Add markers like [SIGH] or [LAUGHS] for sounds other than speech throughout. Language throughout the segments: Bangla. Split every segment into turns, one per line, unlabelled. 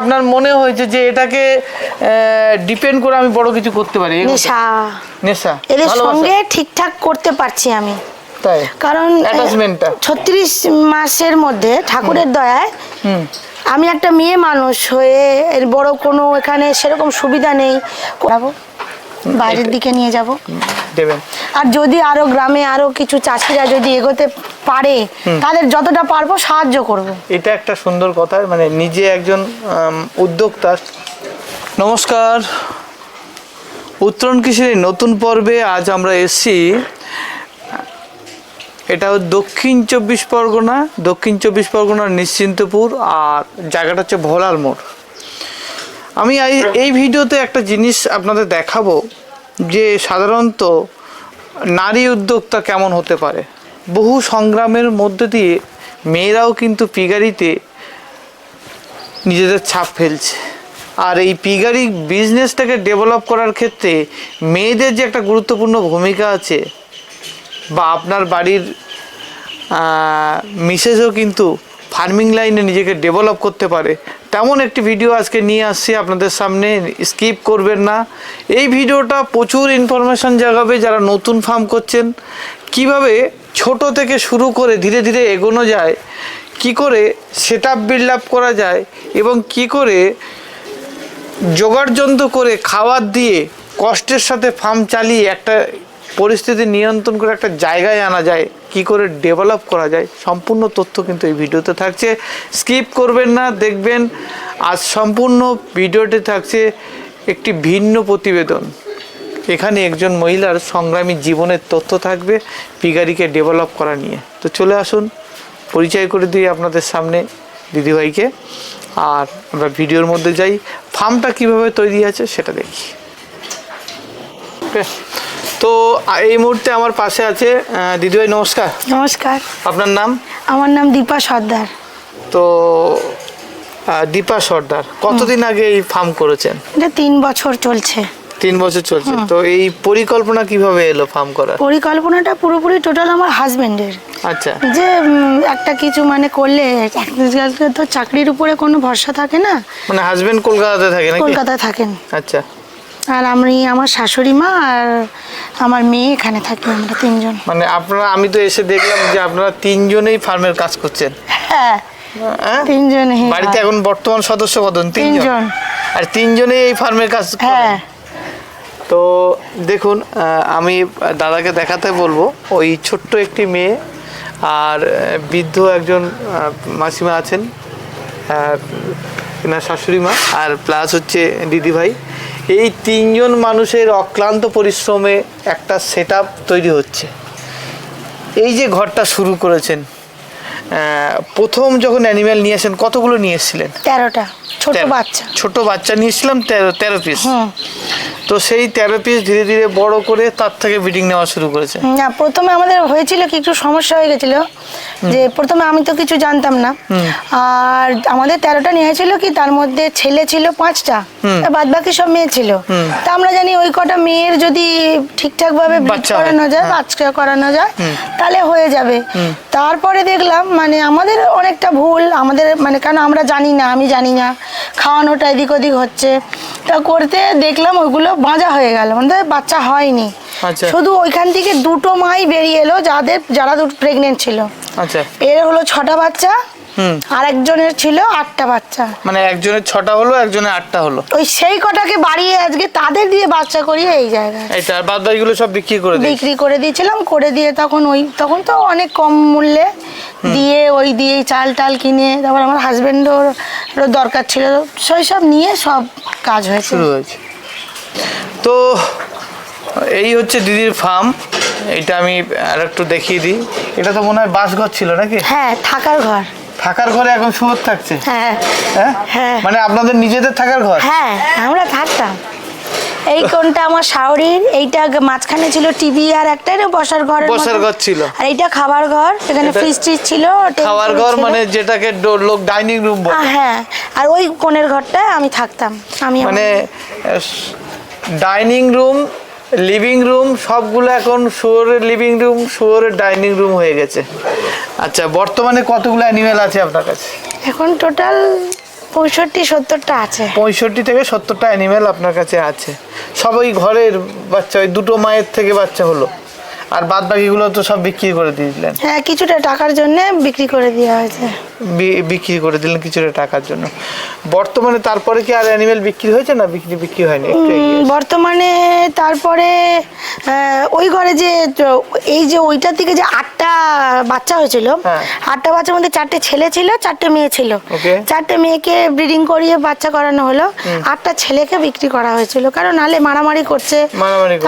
আপনার মনে হয়েছে যে এটাকে ডিপেন্ড করে আমি বড় কিছু করতে পারি?
নেশা।
নেশা।
এদের সঙ্গে ঠিকঠাক করতে পারছি আমি।
তাই?
কারণ। ছত্রিশ মাসের মধ্যে ঠাকুরের দয়ায়
হুম।
আমি একটা মেয়ে মানুষ হয়ে এর বড় কোনো এখানে সেরকম সুবিধা নেই। বাইরের দিকে নিয়ে যাব।
দেবেন।
আর যদি আরও গ্রামে আরও কিছু চাষিরা যদি এগোতে পারে তাদের যতটা পারব সাহায্য করব।
এটা একটা সুন্দর কথা মানে নিজে একজন উদ্যোক্তা। নমস্কার। উত্তরণ কৃষির নতুন পর্বে আজ আমরা এসছি এটা দক্ষিণ চব্বিশ পরগনা দক্ষিণ চব্বিশ পরগনার নিশ্চিন্তপুর আর জায়গাটা হচ্ছে ভোলার মোড়। আমি এই- ভিডিওতে একটা জিনিস আপনাদের দেখাবো, যে সাধারণত নারী উদ্যোক্তা কেমন হতে পারে। বহু সংগ্রামের মধ্যে দিয়ে মেয়েরাও কিন্তু পিগারিতে নিজেদের ছাপ ফেলছে। আর এই পিগারি বিজনেসটাকে ডেভেলপ করার ক্ষেত্রে মেয়েদের যে একটা গুরুত্বপূর্ণ ভূমিকা আছে, বা আপনার বাড়ির মিসেসও কিন্তু ফার্মিং লাইনে নিজেকে ডেভেলপ করতে পারে। তেমন একটি ভিডিও আজকে নিয়ে আসছি আপনাদের সামনে স্কিপ করবেন না। এই ভিডিওটা প্রচুর ইনফরমেশন জাগাবে যারা নতুন ফার্ম করছেন। কীভাবে ছোট থেকে শুরু করে ধীরে ধীরে এগোনো যায়, কি করে সেট আপ বিল্ড আপ করা যায় এবং কি করে জোগাড়যন্ত্র করে খাবার দিয়ে কষ্টের সাথে ফার্ম চালিয়ে একটা পরিস্থিতি নিয়ন্ত্রণ করে একটা জায়গায় আনা যায় কি করে ডেভেলপ করা যায়, সম্পূর্ণ তথ্য কিন্তু এই ভিডিওতে থাকছে। স্কিপ করবেন না, দেখবেন আজ সম্পূর্ণ ভিডিওতে থাকছে একটি ভিন্ন প্রতিবেদন। এখানে একজন মহিলার সংগ্রামী জীবনের তথ্য থাকবে পিগারিকে ডেভেলপ করা নিয়ে। তো চলে আসুন, পরিচয় করে দিই আপনাদের সামনে দিদিভাইকে। আর আমরা ভিডিওর মধ্যে যাই ফার্মটা কীভাবে তৈরি আছে সেটা দেখি? তো এই মুহূর্তে আমার পাশে আছে দিদিভাই নমস্কার।
নমস্কার।
আপনার নাম?
আমার নাম দীপা সর্দার।
তো দীপা সর্দার কতদিন আগে এই ফার্ম করেছেন?
এটা তিন বছর চলছে।
তিন বছর চলছে। তো এই পরিকল্পনা কীভাবে এলো ফার্ম করার?
পরিকল্পনাটা পুরোপুরি টোটাল আমার হাজবেন্ডের।
আচ্ছা।
যে একটা কিছু মানে করলে তো চাকরির উপরে কোনো ভরসা থাকে না।
মানে হাজবেন্ড কলকাতাতে থাকে নাকি?
কলকাতায় থাকেন।
আচ্ছা।
আর আমি আমার শাশুড়ি মা আর আমার মেয়ে এখানে থাকি আমরা তিনজন।
মানে আপনারা আমি তো এসে দেখলাম যে আপনারা তিনজনেই ফার্মের কাজ করছেন।
হ্যাঁ
হ্যাঁ?
তিনজন
বাড়িতে এখন বর্তমান সদস্য কতজন? তিনজন। আর তিনজনেই এই ফার্মের কাজ
হ্যাঁ।
তো দেখুন আমি দাদাকে দেখাতে বলব। ওই ছোট্ট একটি মেয়ে আর বৃদ্ধ একজন মাসিমা আছেন। এনার শাশুড়ি মা। আর প্লাস হচ্ছে দিদিভাই। এই তিনজন মানুষের অক্লান্ত পরিশ্রমে একটা সেট তৈরি হচ্ছে। এই যে ঘরটা শুরু করেছেন প্রথম যখন অ্যানিম্যাল নিয়ে আসেন, কতগুলো নিয়ে এসেছিলেন?
তেরোটা। ছোট বাচ্চা।
ছোট বাচ্চা নিয়েছিলাম তেরো তেরো পিস তো সেই তেরো পিস ধীরে ধীরে বড় করে তার থেকে ব্রিডিং নেওয়া শুরু করেছে।
না প্রথমে আমাদের হয়েছিল কি একটু সমস্যা হয়ে গেছিল যে প্রথমে আমি তো কিছু জানতাম না। আর আমাদের তেরোটা নিয়েছিল কি তার মধ্যে ছেলে ছিল পাঁচটা বাদ বাকি সব মেয়ে ছিল। তা আমরা জানি ওই কটা মেয়ের যদি ঠিকঠাক ভাবে ব্রিড করানো যায়। বাচ্চা করানো যায় তাহলে হয়ে যাবে। তারপরে দেখলাম মানে আমাদের অনেকটা ভুল আমাদের মানে কেন আমরা জানি না আমি জানি না। খাওয়ানোটা এদিক ওদিক হচ্ছে। তা করতে দেখলাম ওইগুলো বাঁজা হয়ে গেল মানে বাচ্চা হয়নি।
আচ্ছা।
শুধু ওইখান থেকে দুটো মাই বেরিয়ে এলো যাদের যারা দুটো প্রেগনেন্ট ছিল।
আচ্ছা।
এর হলো ছটা বাচ্চা আর একজনের ছিল আটটা বাচ্চা।
মানে একজনের ছটা হলো একজনের আটটা হলো।
ওই সেই কটাকে বাড়িয়ে আজকে তাদের দিয়ে বাচ্চা করিয়ে এই জায়গায়।
এইটা আর বাদ বাকিগুলো সব বিক্রি করে
বিক্রি করে দিয়েছিলাম করে দিয়ে তখন ওই তখন তো অনেক কম মূল্যে দিয়ে ওই দিয়ে চাল টাল কিনে তারপর আমার হাজবেন্ডও দরকার ছিল সেই সব নিয়ে সব কাজ হয়েছে।
শুরু হয়েছে। তো এই হচ্ছে দিদির ফার্ম এটা আমি আর একটু দেখিয়ে দিই। এটা তো মনে হয় বাস ঘর ছিল নাকি?
হ্যাঁ থাকার ঘর।
থাকার ঘরে এখন শুয়োর থাকছে?
হ্যাঁ।
হ্যাঁ?
হ্যাঁ।
মানে আপনাদের নিজেদের থাকার ঘর?
হ্যাঁ আমরা থাকতাম। এই কোনটা আমার শাওরির এইটা আগে মাঝখানে ছিল টিভি আর একটা না বসার ঘর
বসার ঘর ছিল।
আর এইটা খাবার ঘর এখানে ফ্রিজ ট্রিজ ছিল খাবার
ঘর মানে যেটাকে লোক ডাইনিং রুম বলে।
হ্যাঁ আর ওই কোণের ঘরটায় আমি থাকতাম আমি
মানে ডাইনিং রুম লিভিং রুম সবগুলো এখন শুয়োরের লিভিং রুম শুয়োরের ডাইনিং রুম হয়ে গেছে। আচ্ছা বর্তমানে কতগুলো অ্যানিমেল আছে আপনার কাছে?
এখন টোটাল পঁয়ষট্টি সত্তরটা আছে।
পঁয়ষট্টি থেকে সত্তরটা অ্যানিমেল আপনার কাছে আছে। সবাই ঘরের বাচ্চা ওই দুটো মায়ের থেকে বাচ্চা হলো। আর বাদ বাকিগুলো তো সব বিক্রি করে দিয়ে দিলেন?
হ্যাঁ কিছুটা টাকার জন্য বিক্রি করে দেওয়া হয়েছে।
বিক্রি করে দিলেন কিছুটা টাকার জন্য। বর্তমানে তারপরে কি আর অ্যানিমেল বিক্রি হয়েছে না বিক্রি বিক্রি হয়নি?
বর্তমানে তারপরে ওই ঘরে যে এই যে ওইটার থেকে যে আটটা বাচ্চা হয়েছিল
হ্যাঁ।
আটটা বাচ্চার মধ্যে চারটে ছেলে ছিল চারটে মেয়ে ছিল। চারটে মেয়েকে ব্রিডিং করিয়ে বাচ্চা করানো হলো আটটা ছেলেকে বিক্রি করা হয়েছিল। কারণ নালে মারামারি করছে।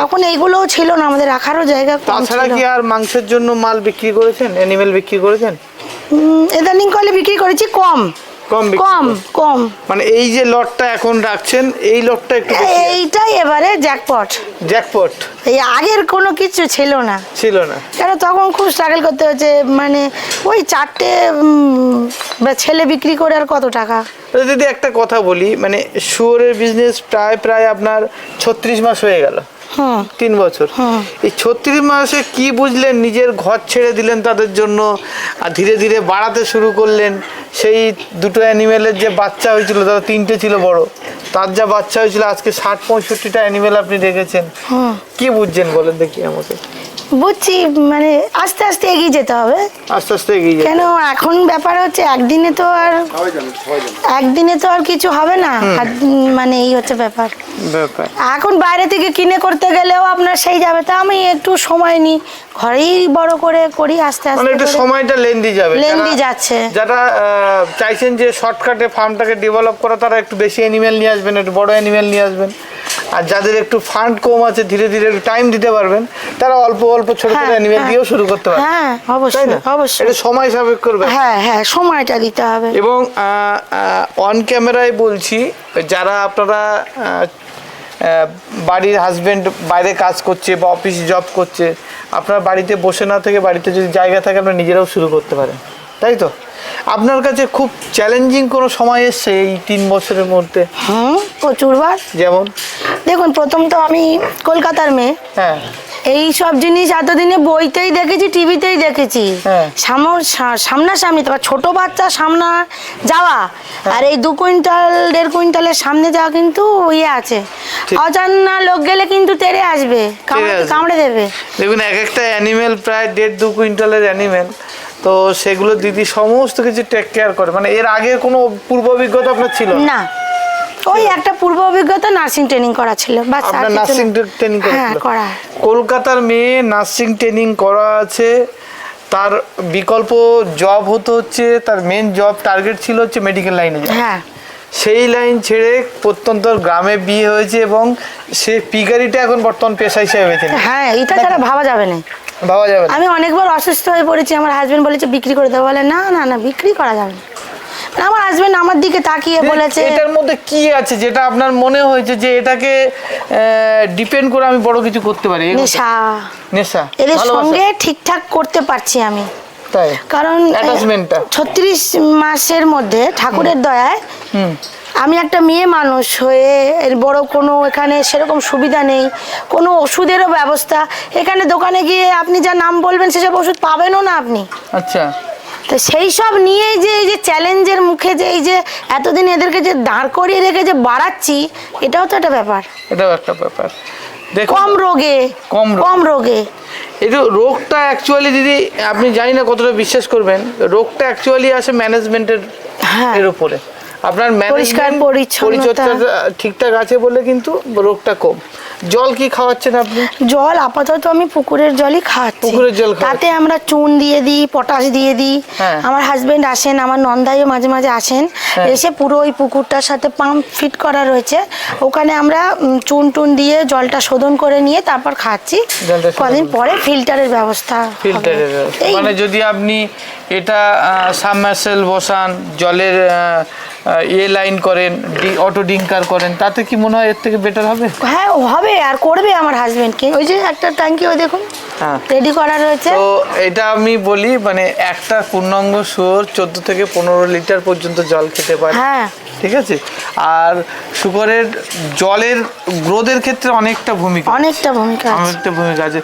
তখন এইগুলোও ছিল না আমাদের রাখারও জায়গা
তাছাড়া কি আর মাংসের জন্য মাল বিক্রি করেছেন? অ্যানিমেল বিক্রি করেছেন?
ইদানিং কলে বিক্রি করেছি কম।
কম
কম কম।
মানে এই যে লটটা এখন রাখছেন এই লটটা একটু
এইটাই এবারে জ্যাকপট
জ্যাকপট
এই আগের কোনো কিছু ছিল না।
ছিল না।
কেন তখন খুব স্ট্রাগল করতে হচ্ছে মানে ওই চারটে বা ছেলে বিক্রি করে আর কত টাকা?
যদি একটা কথা বলি মানে শুয়োরের বিজনেস প্রায় প্রায় আপনার ছত্রিশ মাস হয়ে গেল। তিন বছর। এই ছত্রিশ মাসে কি বুঝলেন? নিজের ঘর ছেড়ে দিলেন তাদের জন্য আর ধীরে ধীরে বাড়াতে শুরু করলেন। সেই দুটো অ্যানিমেলের যে বাচ্চা হয়েছিল তারা তিনটে ছিল বড় তার যা বাচ্চা হয়েছিল আজকে ষাট পঁয়ষট্টিটা অ্যানিমেল আপনি রেখেছেন
হুম
কি বুঝছেন বলেন দেখি আমাকে।
বুঝছি মানে আস্তে আস্তে এগিয়ে যেতে হবে।
আস্তে আস্তে এগিয়ে
কেন এখন ব্যাপার হচ্ছে একদিনে তো আর একদিনে তো আর কিছু হবে না। আর, মানে এই হচ্ছে ব্যাপার।
ব্যাপার।
এখন বাইরে থেকে কিনে করতে গেলেও আপনার সেই যাবে। তা আমি একটু সময় নিই। ঘরেই বড় করে করি আস্তে
মানে
আস্তে
একটু
করে।
সময়টা লেন্দি যাবে। যারা-
যাচ্ছে।
যারা চাইছেন যে শর্টকাটে ফার্মটাকে ডেভেলপ করা তারা একটু বেশি অ্যানিমেল নিয়ে আসবেন একটু বড় অ্যানিমেল নিয়ে আসবেন। আর যাদের একটু ফান্ড কম আছে ধীরে ধীরে একটু টাইম দিতে পারবেন তারা অল্প অল্প ছোট ছোট অ্যানিমেল
হ্যাঁ।
দিয়েও শুরু করতে পারবেন।
হ্যাঁ অবশ্যই অবশ্যই।
এটা সময় সাপেক্ষ করবে
হ্যাঁ হ্যাঁ সময়টা দিতে হবে।
এবং অন ক্যামেরায় বলছি যারা আপনারা বাড়ির হাজব্যান্ড বাইরে কাজ করছে বা অফিস জব করছে আপনার বাড়িতে বসে না থেকে বাড়িতে যদি জায়গা থাকে আপনার নিজেরাও শুরু করতে পারেন। তাই তো? আপনার কাছে খুব চ্যালেঞ্জিং কোনো সময় এসছে এই তিন বছরের মধ্যে?
হুম প্রচুরবার।
যেমন?
দেখুন প্রথম তো আমি কলকাতার মেয়ে।
হ্যাঁ।
এই সব জিনিস এতদিনে বইতেই দেখেছি টিভিতেই দেখেছি
হ্যাঁ।
সামনাসামনি তো ছোট বাচ্চা সামনা যাওয়া
হ্যাঁ।
আর এই দু কুইন্টাল দেড় কুইন্টালের সামনে যাওয়া কিন্তু ইয়ে আছে। অজানা লোক গেলে কিন্তু তেড়ে আসবে কামড়ে
আসবে।
কামড়ে দেবে
দেখুন এক একটা অ্যানিমেল প্রায় দেড় দু কুইন্টালের অ্যানিমেল তো সেগুলো দিদি সমস্ত কিছু টেক কেয়ার করে মানে এর আগে কোনো পূর্ব অভিজ্ঞতা আপনার ছিল না?
ওই একটা পূর্ব অভিজ্ঞতা নার্সিং ট্রেনিং করা ছিল বাস
আপনার নার্সিং ট্রেনিং
হ্যাঁ করা।
কলকাতার মেয়ে নার্সিং ট্রেনিং করা আছে। তার বিকল্প জব হতে হচ্ছে তার মেন জব টার্গেট ছিল হচ্ছে মেডিকেল লাইনে।
হ্যাঁ।
সেই লাইন ছেড়ে প্রত্যন্ত গ্রামে বিয়ে হয়েছে এবং সে পিগারিটা এখন বর্তমান পেশা হিসেবে বেছে।
হ্যাঁ এটা ছাড়া ভাবা যাবে না।
ভাবা যাবে না।
আমি অনেকবার অসুস্থ হয়ে পড়েছি আমার হাজবেন্ড বলেছে বিক্রি করে দেবো বলে না না না বিক্রি করা যাবে না। আমার হাজবেন্ড আমার দিকে তাকিয়ে বলেছে।
এটার মধ্যে কি আছে যেটা আপনার মনে হয়েছে যে এটাকে ডিপেন্ড করে আমি বড় কিছু করতে পারি?
নেশা।
নেশা।
এদের সঙ্গে ঠিকঠাক করতে পারছি আমি।
তাই?
কারণ ছত্রিশ মাসের মধ্যে ঠাকুরের দয়ায় আমি একটা মেয়ে মানুষ হয়ে এর বড় কোনো এখানে সেরকম সুবিধা নেই কোনো ওষুধেরও ব্যবস্থা। এখানে দোকানে গিয়ে আপনি যা নাম বলবেন সেসব ওষুধ পাবেনও না আপনি।
আচ্ছা।
তো সেই সব নিয়েই যে এই যে চ্যালেঞ্জের মুখে যে এই যে এতদিন এদেরকে যে দাঁড় করিয়ে রেখে যে বাড়াচ্ছি এটাও তো একটা ব্যাপার
এটাও একটা ব্যাপার
কম রোগে
কম।
কম রোগে
এই যে রোগটা অ্যাকচুয়ালি দিদি আপনি জানি না কতটা বিশ্বাস করবেন রোগটা অ্যাকচুয়ালি আসে ম্যানেজমেন্টের
হ্যাঁ।
এর উপরে আপনার
পরিষ্কার পরিচ্ছন্নতা।
ঠিকঠাক আছে বলে কিন্তু রোগটা কম জল কি খাওয়াচ্ছেন আপনি?
জল আপাতত আমি পুকুরের জলই খাওয়াচ্ছি
পুকুরের জল
তাতে আমরা চুন দিয়ে দিই পটাশ দিয়ে দিই।
হ্যাঁ।
আমার হাজবেন্ড আসেন আমার নন্দাইও মাঝে মাঝে আসেন।
হ্যাঁ।
এসে পুরো ওই পুকুরটার সাথে পাম্প ফিট করা রয়েছে। ওখানে আমরা চুন টুন দিয়ে জলটা শোধন করে নিয়ে তারপর খাচ্ছি। কদিন পরে ফিল্টারের ব্যবস্থা।
ফিল্টারের মানে যদি আপনি এটা সাবমার্সেল বসান জলের এ লাইন করেন অটো ডিঙ্কার করেন তাতে কি মনে হয় এর থেকে বেটার হবে?
হ্যাঁ হবে আর করবে আমার হাজবেন্ডকে ওই যে একটা ট্যাঙ্কি ওই দেখুন
হ্যাঁ।
রেডি করা রয়েছে।
তো এটা আমি বলি মানে একটা পূর্ণাঙ্গ শুয়োর চোদ্দ থেকে পনেরো লিটার পর্যন্ত জল খেতে পারে।
হ্যাঁ।
ঠিক আছে? আর শুকরের জলের গ্রোথের ক্ষেত্রে অনেকটা ভূমিকা
অনেকটা ভূমিকা আছে।
অনেকটা ভূমিকা আছে।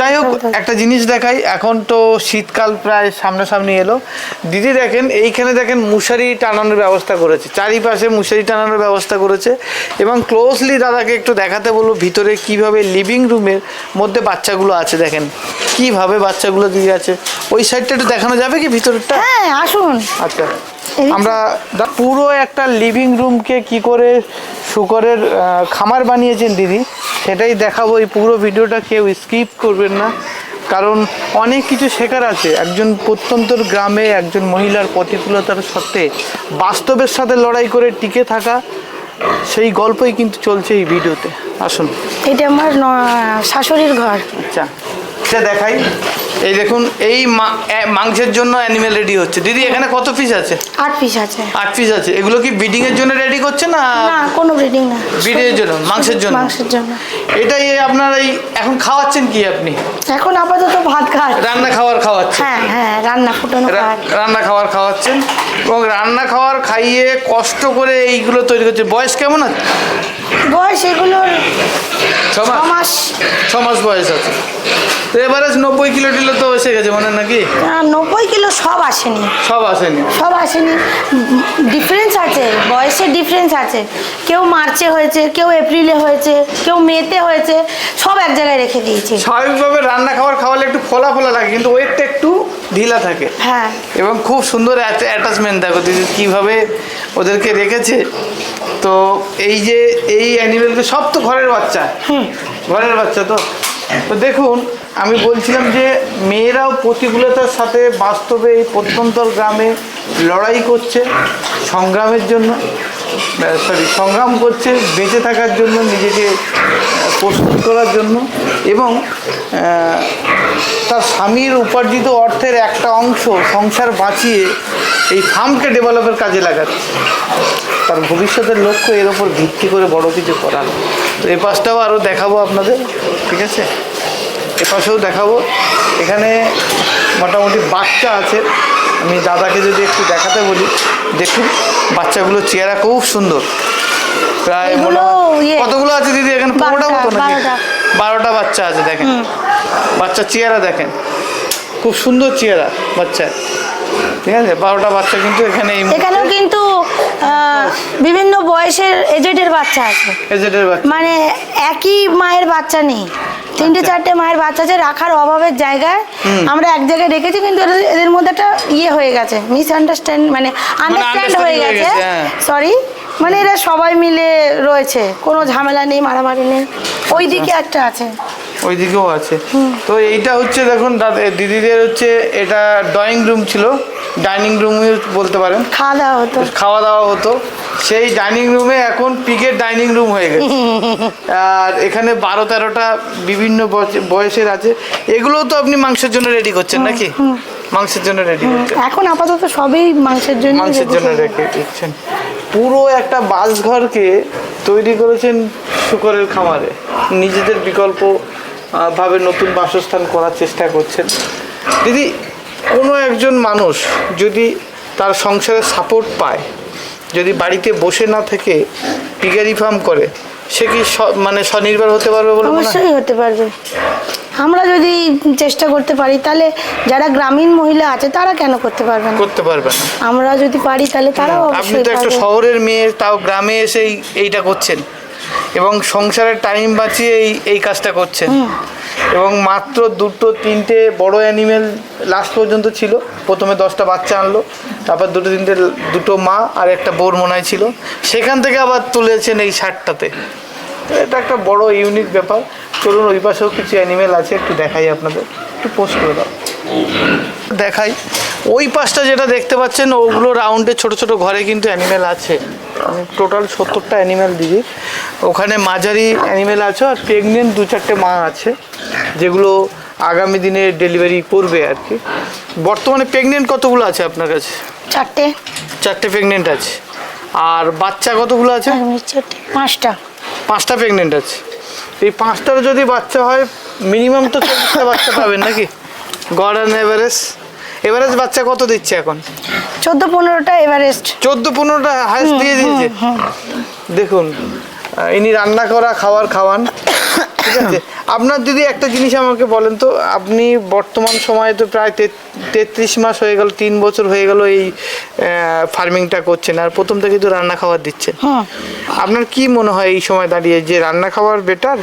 যাই হোক একটা জিনিস দেখাই এখন তো শীতকাল প্রায় সামনাসামনি নিয়ে এলো। দিদি দেখেন এইখানে দেখেন মুশারি টানানোর ব্যবস্থা করেছে। চারিপাশে মুশারি টানানোর ব্যবস্থা করেছে এবং ক্লোজলি দাদাকে একটু দেখাতে বলব ভিতরে কীভাবে লিভিং রুমের মধ্যে বাচ্চাগুলো আছে দেখেন। কীভাবে বাচ্চাগুলো দিয়ে আছে। ওই সাইডটা একটু দেখানো যাবে কি ভিতরটা
হ্যাঁ আসুন।
আচ্ছা আমরা পুরো একটা লিভিং রুমকে কি করে শুকরের খামার বানিয়েছেন দিদি সেটাই দেখাবো। এই পুরো ভিডিওটা কেউ স্কিপ করবেন না। কারণ অনেক কিছু শেখার আছে। একজন প্রত্যন্তর গ্রামে একজন মহিলার প্রতিকূলতার সাথে বাস্তবের সাথে লড়াই করে টিকে থাকা সেই গল্পই কিন্তু চলছে এই ভিডিওতে। আসুন।
এটা আমার শাশুড়ির ঘর।
আচ্ছা এটা দেখাই। এই দেখুন এই মাংসের জন্য অ্যানিমেল রেডি হচ্ছে। দিদি এখানে কত পিস আছে?
আট পিস আছে।
আট পিস আছে। এগুলো কি ব্রিডিং এর জন্য রেডি করছে না
না কোনো ব্রিডিং না।
ব্রিডিং এর জন্য মাংসের জন্য?
মাংসের জন্য।
এটাই আপনার এই এখন খাওয়াচ্ছেন কি আপনি?
এখন আপাতত ভাত খায়
রান্না খাওয়ার খাওয়াচ্ছেন?
হ্যাঁ হ্যাঁ রান্না ফুটানো
রান্না খাওয়ার খাওয়াচ্ছেন। এবং রান্না খাওয়ার খাইয়ে কষ্ট করে এইগুলো তৈরি করছে। বয়স কেমন আছে?
বয়স এগুলোর
ছ
ছ
মাস
মাস
ছ মাস বয়স আছে। তো এবারে নব্বই কিলো টিলো তো এসে গেছে মানে নাকি?
নব্বই কিলো সব আসেনি।
সব আসেনি।
সব আসেনি। ডিফারেন্স আছে বয়সের ডিফারেন্স আছে। কেউ মার্চে হয়েছে কেউ এপ্রিলে হয়েছে কেউ মেতে হয়েছে সব এক জায়গায় রেখে দিয়েছি।
স্বাভাবিকভাবে রান্না খাবার খাওয়ালে একটু ফোলা ফোলা লাগে কিন্তু ওয়েটটা একটু ঢিলা থাকে।
হ্যাঁ।
এবং খুব সুন্দর অ্যাটাচমেন্ট দেখো দিদি কীভাবে ওদেরকে রেখেছে। তো এই যে এই অ্যানিমেলকে সব তো ঘরের বাচ্চা। ঘরের বাচ্চা তো। তো দেখুন আমি বলছিলাম যে মেয়েরাও প্রতিকূলতার সাথে বাস্তবে এই প্রত্যন্তর গ্রামে লড়াই করছে সংগ্রামের জন্য। সরি সংগ্রাম করছে, বেঁচে থাকার জন্য, নিজেকে প্রস্তুত করার জন্য এবং তার স্বামীর উপার্জিত অর্থের একটা অংশ সংসার বাঁচিয়ে এই ফার্মকে ডেভেলপের কাজে লাগাচ্ছে। তার ভবিষ্যতের লক্ষ্য এর ওপর ভিত্তি করে বড় কিছু করা তো এই পাশটাও আরও দেখাবো আপনাদের, ঠিক আছে? এ পাশেও দেখাবো। এখানে মোটামুটি বাচ্চা আছে। আমি দাদাকে যদি একটু দেখাতে বলি দেখুন বাচ্চাগুলো চেহারা খুব সুন্দর। প্রায় মোটামুটি-
ইয়ে,
কতগুলো আছে দিদি এখানে পনেরোটা
বারোটা,
মতো নাকি?
বারোটা।
বারোটা বাচ্চা আছে দেখেন। বাচ্চার চেহারা দেখেন। খুব সুন্দর চেহারা বাচ্চা ঠিক আছে বারোটা বাচ্চা কিন্তু এখানে
এখানেও কিন্তু বিভিন্ন বয়সের এজেডের বাচ্চা আছে।
এজেডের বাচ্চা।
মানে একই মায়ের বাচ্চা নেই। তিনটে
আচ্ছা।
চারটে মায়ের বাচ্চা আছে রাখার অভাবের জায়গায় আমরা এক জায়গায় রেখেছি কিন্তু এদের- মধ্যে একটা ইয়ে হয়ে গেছে মিসআন্ডারস্ট্যান্ড মানে আন্ডারস্ট্যান্ড হয়ে গেছে।
গেছে, হ্যাঁ।
সরি মানে এরা সবাই মিলে রয়েছে কোনো ঝামেলা নেই মারামারি নেই। ওই দিকে একটা আছে।
ওইদিকেও আছে। তো এইটা হচ্ছে দেখুন দাদা দিদিদের হচ্ছে এটা ড্রয়িং রুম ছিল। ডাইনিং রুম বলতে পারেন।
খাওয়া দাওয়া হতো।
খাওয়া দাওয়া হতো। সেই ডাইনিং রুমে এখন পিকের ডাইনিং রুম হয়ে গেছে। আর এখানে বারো তেরোটা বিভিন্ন বয়স- বয়সের আছে। এগুলোও তো আপনি মাংসের জন্য রেডি করছেন নাকি? মাংসের জন্য রেডি করছেন।
এখন আপাতত সবই মাংসের জন্য
মাংসের জন্য রেখে দিচ্ছেন পুরো একটা বাসঘরকে তৈরি করেছেন শুকরের খামারে। নিজেদের বিকল্প ভাবে নতুন বাসস্থান করার চেষ্টা করছেন। দিদি কোনো একজন মানুষ যদি তার সংসারে সাপোর্ট পায় যদি বাড়িতে বসে না থেকে পিগারি ফার্ম করে সে কি মানে স্বনির্ভর হতে পারবে বলে
অবশ্যই হতে পারবে। আমরা যদি চেষ্টা করতে পারি তাহলে যারা গ্রামীণ মহিলা আছে তারা কেন করতে পারবে না?
করতে পারবে না।
আমরা যদি পারি তাহলে তারাও
আপনি তো একটা শহরের মেয়ে তাও গ্রামে এসে এইটা করছেন। এবং সংসারের টাইম বাঁচিয়ে এই এই কাজটা করছেন। এবং মাত্র দুটো তিনটে বড় অ্যানিমেল লাস্ট পর্যন্ত ছিল। প্রথমে দশটা বাচ্চা আনলো তারপর দুটো তিনটে দুটো মা আর একটা বোর মনায় ছিল। সেখান থেকে আবার তুলেছেন এই ষাটটাতে এটা একটা বড় ইউনিক ব্যাপার। চলুন ওই পাশেও কিছু অ্যানিমেল আছে একটু দেখাই আপনাদের। একটু পোস্ট করে দাও। দেখাই। ওই পাশটা যেটা দেখতে পাচ্ছেন ওগুলো রাউন্ডে ছোট ছোট ঘরে কিন্তু অ্যানিমেল আছে। টোটাল সত্তরটা অ্যানিমেল দিদি ওখানে মাঝারি অ্যানিমেল আছে আর প্রেগনেন্ট দু চারটে মা আছে যেগুলো আগামী দিনে ডেলিভারি করবে আর কি। বর্তমানে প্রেগনেন্ট কতগুলো আছে আপনার কাছে?
চারটে।
চারটে প্রেগনেন্ট আছে। আর বাচ্চা কতগুলো আছে?
চারটে। পাঁচটা।
পাঁচটা প্রেগনেন্ট আছে। এই পাঁচটার যদি বাচ্চা হয় মিনিমাম তো চল্লিশটা বাচ্চা পাবেন নাকি? অ্যান্ড এভারেজ এভারেজ বাচ্চা কত দিচ্ছে এখন?
চোদ্দ পনেরোটা এভারেস্ট
চোদ্দ পনেরোটা হায়েস্ট দিয়ে দিয়েছে। দেখুন ইনি রান্না করা খাবার খাওয়ান। ঠিক আছে? আপনার দিদি একটা জিনিস আমাকে বলেন তো আপনি বর্তমান সময়ে তো প্রায় তেত্রিশ মাস হয়ে গেল তিন বছর হয়ে গেল এই ফার্মিংটা করছেন আর প্রথম থেকে তো রান্না খাবার দিচ্ছেন।
হুম
আপনার কি মনে হয় এই সময় দাঁড়িয়ে যে রান্না খাবার বেটার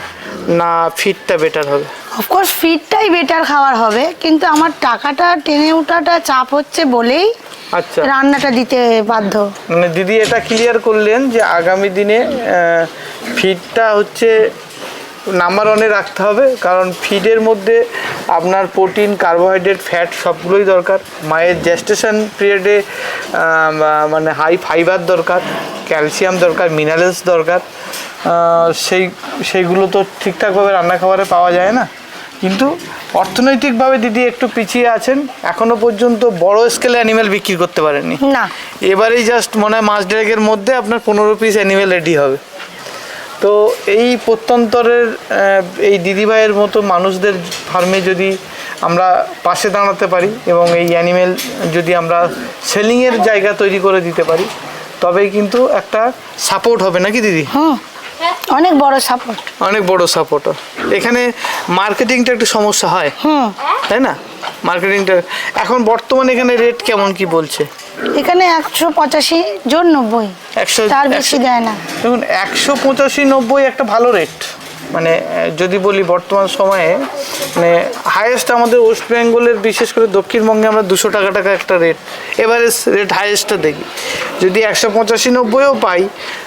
না ফিটটা বেটার হবে।
অফকোর্স ফিটটাই বেটার খাওয়ার হবে কিন্তু আমার টাকাটা টেনে ওঠাটা চাপ হচ্ছে বলেই
আচ্ছা।
রান্নাটা দিতে বাধ্য।
মানে দিদি এটা ক্লিয়ার করলেন যে আগামী দিনে ফিটটা হচ্ছে নাম্বার ওয়ানে রাখতে হবে কারণ ফিডের মধ্যে আপনার প্রোটিন কার্বোহাইড্রেট ফ্যাট সবগুলোই দরকার। মায়ের জেস্টেশন পিরিয়ডে মানে হাই ফাইবার দরকার ক্যালসিয়াম দরকার মিনারেলস দরকার। সেই সেইগুলো তো ঠিকঠাকভাবে রান্না খাবারে পাওয়া যায় না। কিন্তু অর্থনৈতিকভাবে দিদি একটু পিছিয়ে আছেন এখনও পর্যন্ত বড় স্কেলে অ্যানিমেল বিক্রি করতে পারেননি।
না।
এবারেই জাস্ট মনে হয় মাস ডেরেকের মধ্যে আপনার পনেরো পিস অ্যানিমেল রেডি হবে। তো এই প্রত্যন্তরের এই দিদিভাইয়ের মতো মানুষদের ফার্মে যদি আমরা পাশে দাঁড়াতে পারি এবং এই অ্যানিমেল যদি আমরা সেলিংয়ের জায়গা তৈরি করে দিতে পারি তবেই কিন্তু একটা সাপোর্ট হবে নাকি দিদি?
হুম অনেক বড় সাপোর্ট
অনেক বড় সাপোর্ট এখানে মার্কেটিংটা একটু সমস্যা হয়।
হুম
তাই না? মার্কেটিংটা এখন বর্তমানে এখানে রেট কেমন কি বলছে?
এখানে একশো পঁচাশি জন নব্বই।
একশো
তার বেশি দেয় না।
দেখুন একশো পঁচাশি নব্বই একটা ভালো রেট মানে যদি বলি বর্তমান সময়ে মানে হায়েস্ট আমাদের ওয়েস্ট বেঙ্গলের বিশেষ করে দক্ষিণবঙ্গে আমরা দুশো টাকা টাকা একটা রেট এভারেজ রেট হায়েস্টটা দেখি। যদি একশো পঁচাশি নব্বইও পাই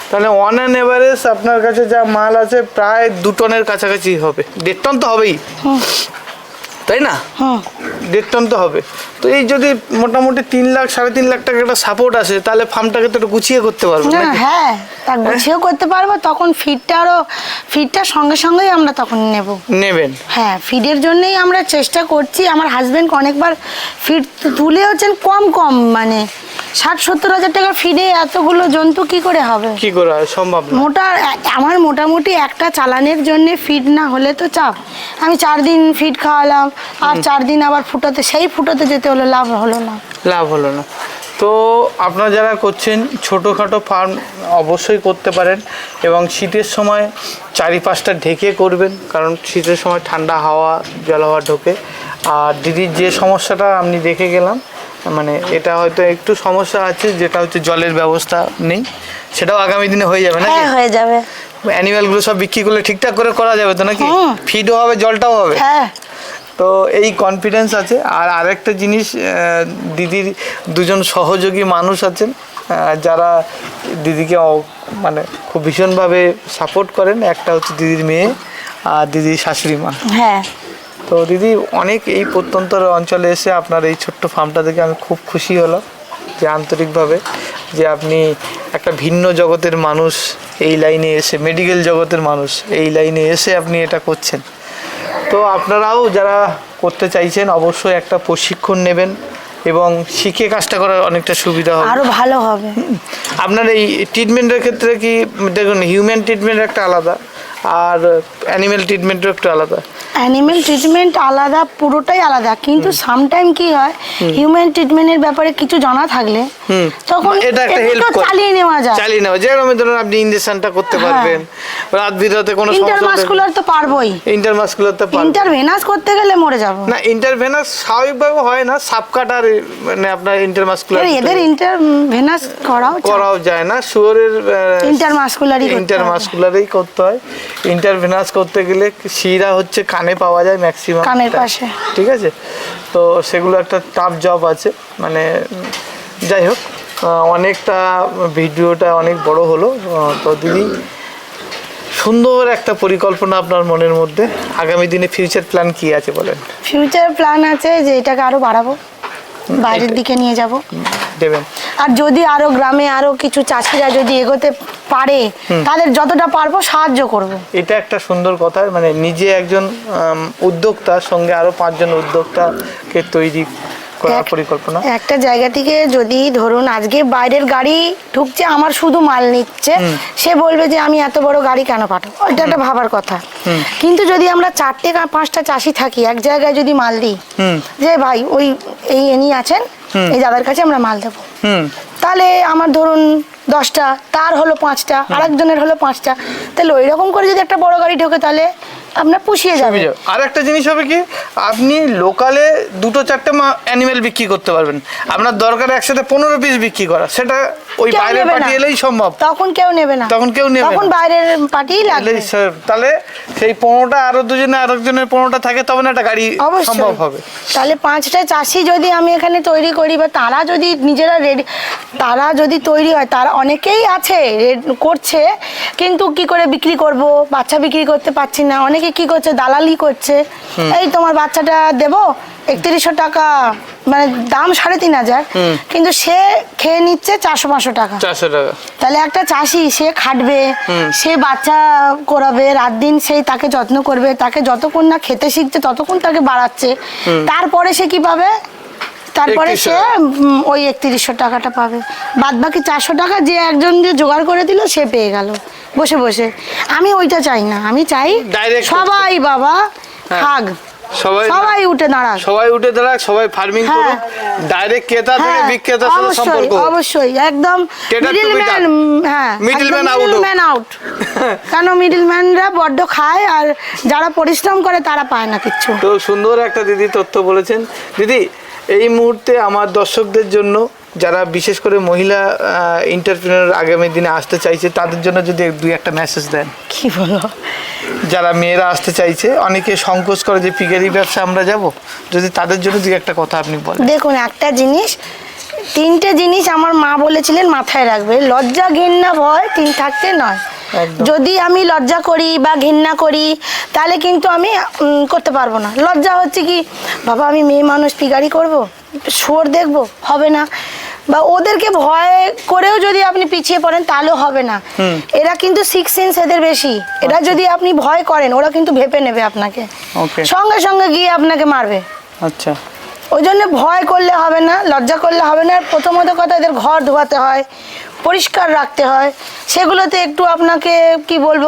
তাহলে অন অ্যান এভারেজ আপনার কাছে যা মাল আছে প্রায় দু টনের কাছাকাছি হবে। দেড় টন তো হবেই। তাই না? দেড় টন তো হবে। তো এই যদি মোটামুটি তিন লাখ সাড়ে তিন লাখ টাকা একটা সাপোর্ট আসে তাহলে ফার্মটাকে তো একটু গুছিয়ে করতে পারব
না হ্যাঁ তা গুছিয়েও করতে পারব তখন ফিডটা আরও ফিডটার সঙ্গে সঙ্গেই আমরা তখন নেব।
নেবেন?
হ্যাঁ ফিডের জন্যই আমরা চেষ্টা করছি আমার হাজব্যান্ড অনেকবার ফিড তুলে হচ্ছেন কম কম মানে ষাট সত্তর হাজার টাকার ফিডে এতগুলো জন্তু কি করে হবে?
কি করে হয়? সম্ভব
মোটা আমার মোটামুটি একটা চালানের জন্য ফিড না হলে তো চাপ। আমি চার দিন ফিড খাওয়ালাম আর চার দিন আবার ফুটোতে সেই ফুটোতে যেতে হলো লাভ হলো না।
লাভ হলো না। তো আপনারা যারা করছেন ছোটোখাটো ফার্ম অবশ্যই করতে পারেন এবং শীতের সময় চারিপাশটা ঢেকে করবেন কারণ শীতের সময় ঠান্ডা হাওয়া জল হাওয়া ঢোকে। আর দিদির যে সমস্যাটা আমি দেখে গেলাম মানে এটা হয়তো একটু সমস্যা আছে যেটা হচ্ছে জলের ব্যবস্থা নেই। সেটাও আগামী দিনে হয়ে যাবে না
হ্যাঁ হয়ে যাবে।
অ্যানিমালগুলো সব বিক্রি করলে ঠিকঠাক করে করা যাবে তো নাকি? ফিডও হবে জলটাও হবে।
হ্যাঁ।
তো এই কনফিডেন্স আছে। আর আরেকটা জিনিস দিদির দুজন সহযোগী মানুষ আছেন যারা দিদিকে মানে খুব ভীষণভাবে সাপোর্ট করেন। একটা হচ্ছে দিদির মেয়ে আর দিদির শাশুড়ি মা।
হ্যাঁ।
তো দিদি অনেক এই প্রত্যন্ত অঞ্চলে এসে আপনার এই ছোট্ট ফার্মটা দেখে আমি খুব খুশি হলাম যে আন্তরিকভাবে যে আপনি একটা ভিন্ন জগতের মানুষ এই লাইনে এসে মেডিকেল জগতের মানুষ এই লাইনে এসে আপনি এটা করছেন। তো আপনারাও যারা করতে চাইছেন অবশ্যই একটা প্রশিক্ষণ নেবেন এবং শিখে কাজটা করার অনেকটা সুবিধা হবে।
আরও ভালো হবে।
আপনার এই ট্রিটমেন্টের ক্ষেত্রে কি দেখুন হিউম্যান ট্রিটমেন্ট একটা আলাদা। আর অ্যানিমেল ট্রিটমেন্টও একটু আলাদা।
অ্যানিমেল ট্রিটমেন্ট আলাদা পুরোটাই আলাদা। কিন্তু সামটাইম কি হয় হিউম্যান ট্রিটমেন্টের ব্যাপারে কিছু জানা থাকলে তখন
এটা একটা হেল্প করে।
চালিয়ে নেওয়া যায়।
চালিয়ে নেওয়া। যেরকম ধরুন আপনি ইঞ্জেকশনটা করতে
হ্যাঁ।
পারবেন রাত বিরাতে কোনো
ইন্টারমাসকুলার তো পারবোই।
ইন্টারমাসকুলারতে পারবেন
ইন্টারভেনাস করতে গেলে মরে যাব।
না ইন্টারভেনাস স্বাভাবিকভাবে হয় না সাবকাট আর মানে আপনার ইন্টারমাসকুলার
এদের ইন্টারভেনাস করাও
করাও যায় না শুয়োরের
ইন্টারমাসকুলারই
ইন্টারমাসকুলারেই করতে হয়। ইন্টারভেনাস করতে গেলে শিরা হচ্ছে কানে পাওয়া যায় ম্যাক্সিমাম
কানের পাশে।
ঠিক আছে? তো সেগুলো একটা টাফ জব আছে। মানে যাই হোক অনেকটা ভিডিওটা অনেক বড় হলো। তো দিদি সুন্দর একটা পরিকল্পনা আপনার মনের মধ্যে। আগামী দিনে ফিউচার প্ল্যান কি আছে বলেন?
ফিউচার প্ল্যান আছে যে এটাকে আরও বাড়াবো। বাইরের দিকে নিয়ে যাব।
দেবেন।
আর যদি আরও গ্রামে আরও কিছু চাষিরা যদি এগোতে পারে তাদের যতটা পারব সাহায্য করব।
এটা একটা সুন্দর কথা মানে নিজে একজন উদ্যোক্তা উদ্যোক্তার সঙ্গে আরও পাঁচজন উদ্যোক্তাকে তৈরি করার পরিকল্পনা?
একটা জায়গা থেকে যদি ধরুন আজকে বাইরের গাড়ি ঢুকছে আমার শুধু মাল নিচ্ছে সে বলবে যে আমি এত বড় গাড়ি কেন পাঠাবো? ওইটা একটা ভাবার কথা। কিন্তু যদি আমরা চারটে পাঁচটা চাষি থাকি এক জায়গায় যদি মাল দিই। যে ভাই ওই এই এনি আছেন এই দাদার কাছে আমরা মাল দেবো। তাহলে আমার ধরুন দশটা তার হলো পাঁচটা আরেকজনের হলো পাঁচটা। তাহলে ওই রকম করে যদি একটা বড় গাড়ি ঢোকে তাহলে আপনার পুষিয়ে যাবে।
আর একটা জিনিস হবে কি আপনি লোকালে দুটো চারটে অ্যানিমেল বিক্রি করতে পারবেন। আপনার দরকার একসাথে পনেরো পিস বিক্রি করা। সেটা ওই বাইরের পার্টি এলেই সম্ভব।
তখন কেউ নেবে না।
তখন কেউ নেবে
তখন বাইরের পার্টিই লাগবে।
তাহলে সেই পনেরোটা আরও দুজনে আরেকজনের পনেরোটা থাকে তবে না একটা গাড়ি সম্ভব হবে।
তাহলে পাঁচটা চাষি যদি আমি এখানে তৈরি করি বা তারা যদি নিজেরা রেডি তারা যদি তৈরি হয় তারা অনেকেই আছে করছে কিন্তু কি করে বিক্রি করব? বাচ্চা বিক্রি করতে পারছি না। অনেকে কি করছে? দালালি করছে। এই তোমার বাচ্চাটা দেবো? একত্রিশশো টাকা মানে দাম সাড়ে তিন হাজার। কিন্তু সে খেয়ে নিচ্ছে চারশো পাঁচশো টাকা।
চারশো টাকা।
তাহলে একটা চাষি সে খাটবে সে বাচ্চা করাবে রাত দিন সেই তাকে যত্ন করবে তাকে যতক্ষণ না খেতে শিখছে ততক্ষণ তাকে বাড়াচ্ছে। তারপরে সে কি পাবে? তারপরে সে ওই একত্রিশশো টাকাটা পাবে। বাদ বাকি চারশো টাকা যে একজন যে জোগাড় করে দিল সে পেয়ে গেল। বসে বসে। আমি ওইটা চাই না আমি চাই সবাই বাবা
হ্যাঁ।
থাক
সবাই
সবাই উঠে দাঁড়াক।
সবাই উঠে দাঁড়াক সবাই ফার্মিং
হ্যাঁ।
করুক। ডাইরেক্ট ক্রেতা থেকে
হ্যাঁ,
বিক্রেতার সাথে সম্পর্ক
অবশ্যই একদম মিডলম্যান হ্যাঁ
out হোক।
মিডলম্যান আউট [LAUGHS] কেন মিডলম্যানরা বড্ড খায় আর যারা পরিশ্রম করে তারা পায় না কিছু
তো সুন্দর একটা দিদি তথ্য বলেছেন। দিদি এই মুহূর্তে আমার দর্শকদের জন্য যারা বিশেষ করে মহিলা ইন্টারপ্রিনার আগামী দিনে আসতে চাইছে তাদের জন্য যদি দুই একটা মেসেজ দেন।
কি বলো?
যারা মেয়েরা আসতে চাইছে অনেকে সংকোচ করে যে পিকারি ব্যবসা আমরা যাব? যদি তাদের জন্য দুই একটা কথা আপনি বলেন।
দেখুন একটা জিনিস তিনটে জিনিস আমার মা বলেছিলেন মাথায় রাখবে। লজ্জা ঘেন্না ভয় তিন থাকতে নয়। যদি আমি লজ্জা করি বা ঘেন্না করি তাহলে কিন্তু আমি করতে পারব না। লজ্জা হচ্ছে কি বাবা আমি মেয়ে মানুষ পিগারি করব? শুয়োর দেখব? হবে না। বা ওদেরকে ভয় করেও যদি আপনি পিছিয়ে পড়েন তাহলেও হবে না। এরা কিন্তু সিক্স সেন্স এদের বেশি। এরা যদি আপনি ভয় করেন ওরা কিন্তু ভেপে নেবে আপনাকে। সঙ্গে সঙ্গে গিয়ে আপনাকে মারবে।
আচ্ছা।
ওই জন্য ভয় করলে হবে না লজ্জা করলে হবে না। আর প্রথমত কথা এদের ঘর ধোয়াতে হয়। পরিষ্কার রাখতে হয়। সেগুলোতে একটু আপনাকে, কি বলব,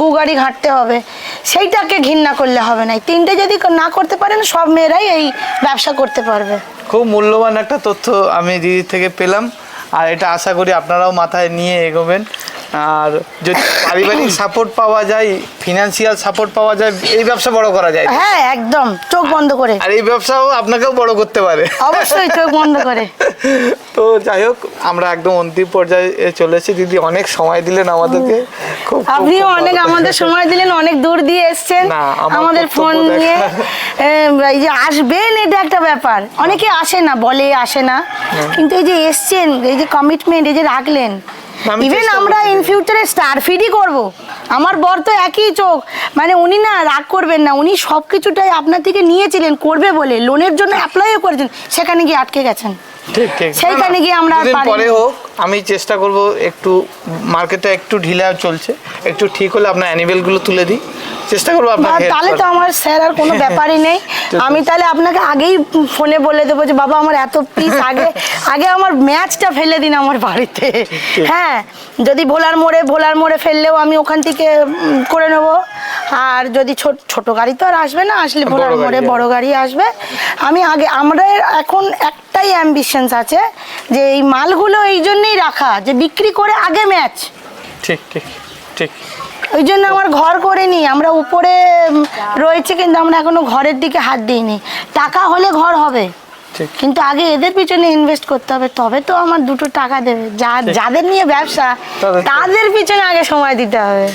গুগাড়ি ঘাঁটতে হবে। সেইটাকে ঘৃণা করলে হবে না। তিনটে যদি না করতে পারেন, সব মেয়েরাই এই ব্যবসা করতে পারবে।
খুব মূল্যবান একটা তথ্য আমি দিদির থেকে পেলাম। আর এটা আশা করি আপনারাও মাথায় নিয়ে এগোবেন। আর যদি পারিবারিক সাপোর্ট পাওয়া যায় ফিনান্সিয়াল সাপোর্ট পাওয়া যায় এই ব্যবসা বড় করা যায়।
হ্যাঁ একদম চোখ বন্ধ করে।
আর এই ব্যবসাও আপনাকেও বড় করতে পারে।
অবশ্যই চোখ বন্ধ করে। [LAUGHS]
তো যাই হোক আমরা একদম অন্তিম পর্যায়ে চলেছি দিদি অনেক সময় দিলেন আমাদেরকে। খুব
আপনিও অনেক আমাদের সময় দিলেন অনেক দূর দিয়ে এসছেন। আমাদের ফোন নিয়ে এই যে আসবেন এটা একটা ব্যাপার। অনেকে আসে না বলে আসে না। কিন্তু এই যে এসছেন এই যে কমিটমেন্ট এই যে রাখলেন ইভেন আমরা। ইন ফিউচারে স্টার ফিডই করব। আমার বর তো একই চোখ। মানে উনি না রাগ করবেন না উনি সব কিছুটাই আপনার থেকে নিয়েছিলেন করবে বলে। লোনের জন্য অ্যাপ্লাইও করেছেন সেখানে গিয়ে আটকে গেছেন।
ঠিক ঠিক।
সেইখানে গিয়ে আমরা
পরে হোক আমি চেষ্টা করব একটু মার্কেটে একটু ঢিলা চলছে। একটু ঠিক হলে আপনার অ্যানিমেলগুলো তুলে দিই। চেষ্টা করব আপনাকে
তাহলে তো আমার স্যার আর কোনো ব্যাপারই নেই। [LAUGHS] আমি তাহলে আপনাকে আগেই ফোনে বলে দেবো যে বাবা আমার এত পিস [LAUGHS] আগে আগে আমার ম্যাচটা ফেলে দিন আমার বাড়িতে। হ্যাঁ যদি ভোলার মোড়ে ভোলার মোড়ে ফেললেও আমি ওখান থেকে করে নেব। আর যদি ছোট ছোট গাড়ি তো আর আসবে না আসলে ভোলার মোড়ে বড় গাড়ি আসবে। আমি আগে আমরা এখন একটাই অ্যাম্বিশনস আছে যে এই মালগুলো এই জন্যই রাখা যে বিক্রি করে আগে ম্যাচ।
ঠিক ঠিক ঠিক।
ওই জন্য আমার ঘর করিনি আমরা উপরে রয়েছে কিন্তু আমরা এখনও ঘরের দিকে হাত দিইনি। টাকা হলে ঘর হবে কিন্তু আগে এদের পিছনে ইনভেস্ট করতে হবে তবে তো আমার দুটো টাকা দেবে। যা যাদের নিয়ে ব্যবসা তাদের পিছনে আগে সময় দিতে হবে।